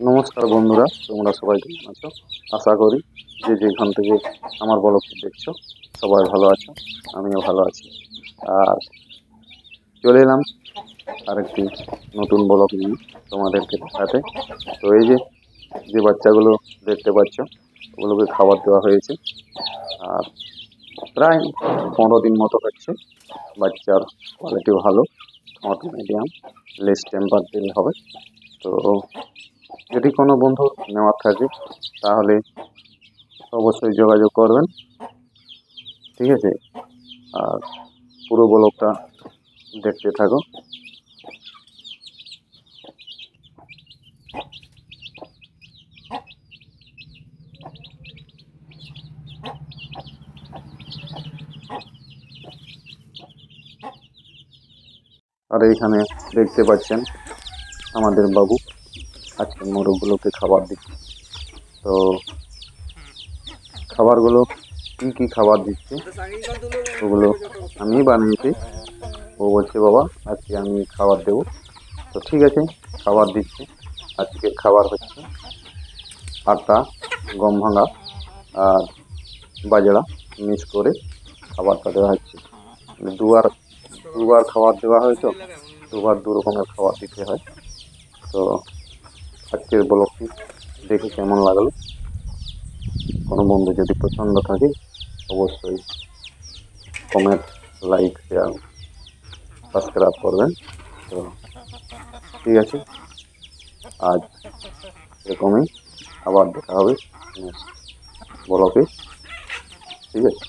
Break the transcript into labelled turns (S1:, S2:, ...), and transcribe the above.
S1: নমস্কার বন্ধুরা, তোমরা সবাই কেমন আছো? আশা করি যে যেখান থেকে আমার ব্লগটি দেখছ, সবাই ভালো আছো, আমিও ভালো আছি। আর চলে এলাম আরেকটি নতুন ব্লগ নিয়ে তোমাদেরকে দেখাতে। তো এই যে যে বাচ্চাগুলো দেখতে পাচ্ছ, ওগুলোকে খাবার দেওয়া হয়েছে। আর প্রায় পনেরো দিন মতো হচ্ছে বাচ্চার কোয়ালিটি ভালো ঠোঁট মিডিয়াম লেস টেম্পার দিলে হবে। তো যদি কোনো বন্ধু নেওয়ার থাকে, তাহলে অবশ্যই যোগাযোগ করবেন। ঠিক আছে? আর পুরো ব্লগটা দেখতে থাকো। আর এইখানে দেখতে পাচ্ছেন আমাদের বাবু। আজকে মোরগগুলোকে খাবার দিচ্ছি তো খাবারগুলো কি কি খাবার দিচ্ছে? ওগুলো আমি বানিয়েছি। ও বলছে, বাবা, আজকে আমি খাবার দেবো। তো ঠিক আছে, খাবার দিচ্ছি। আজকে খাবার হচ্ছে আটা, গম ভাঙা আর বাজরা মিক্স করে খাবারটা দেওয়া হচ্ছে। মানে দুবার দুবার খাবার দেওয়া হয় তো, দুবার দু রকমের খাবার দিতে হয়। তো আজকের ব্লগটি দেখে কেমন লাগল? কোনো বন্ধু যদি পছন্দ থাকে, অবশ্যই কমেন্ট লাইক শেয়ার সাবস্ক্রাইব করবেন। তো ঠিক আছে, আজ এরকমই আবার দেখা হবে নেক্সট ব্লগে। ঠিক আছে?